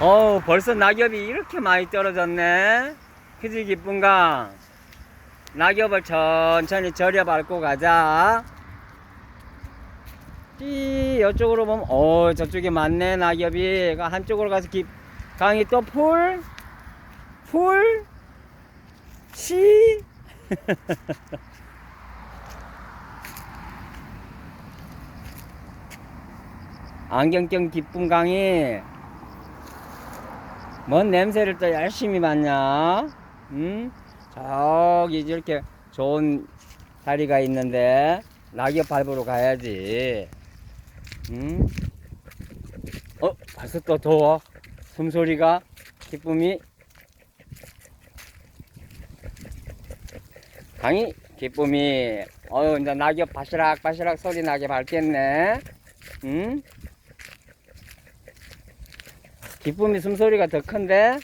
어우, 벌써 낙엽이 이렇게 많이 떨어졌네. 그지, 기쁜가? 낙엽을 천천히 절여 밟고 가자. 띠, 이쪽으로 보면, 어, 저쪽에 많네, 낙엽이. 그 한쪽으로 가서 기, 강이 또 풀, 풀, 시. 안경 경 기쁨 강이 뭔 냄새를 또 열심히 맡냐? 응? 저기 이렇게 좋은 다리가 있는데 낙엽 밟으러 가야지. 응? 어, 벌써 또 더워. 숨소리가 기쁨이 강이 기쁨이 어유 이제 낙엽 바시락 바시락 소리 나게 밟겠네. 응? 기쁨이 숨소리가 더 큰데?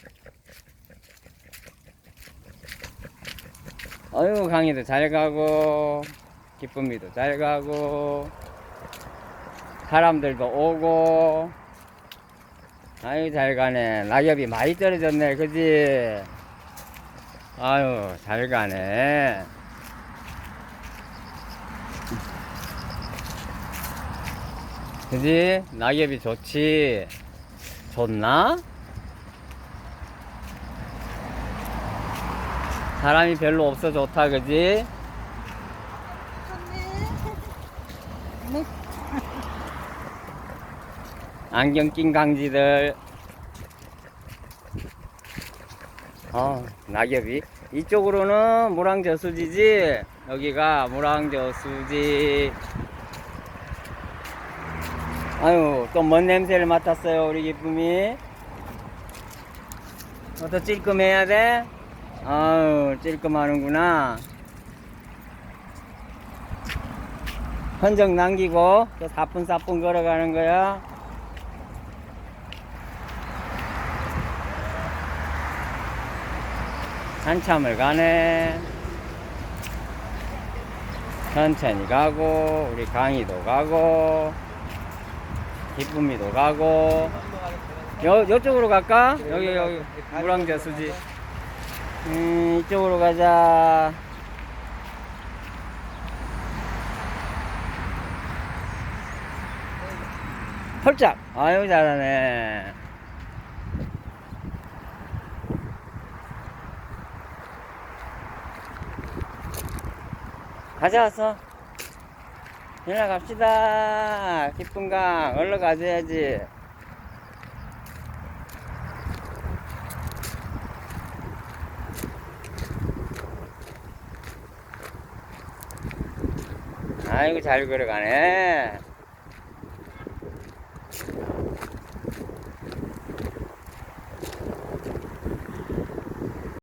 어유 강이도 잘 가고 기쁨이도 잘 가고 사람들도 오고. 아유 잘 가네. 낙엽이 많이 떨어졌네 그지? 아유 잘 가네. 그지? 낙엽이 좋지 좋나? 사람이 별로 없어 좋다 그지? 네. 안경 낀 강지들 어 낙엽이 이쪽으로는 무랑저수지지 여기가 무랑저수지 아유 또 뭔 냄새를 맡았어요 우리 기쁨이? 어또 찔끔해야 돼? 아유 찔끔하는구나. 흔적 남기고 또 사뿐사뿐 걸어가는 거야? 한참을 가네. 천천히 가고 우리 강희도 가고 기쁨이도 가고. 여, 이쪽으로 갈까? 여기 여기. 무랑자 수지. 음 이쪽으로 가자. 펄짝. 아유 잘하네. 가져왔어 일어나 갑시다. 기쁜 강 얼른 가져야지. 아이고 잘 걸어가네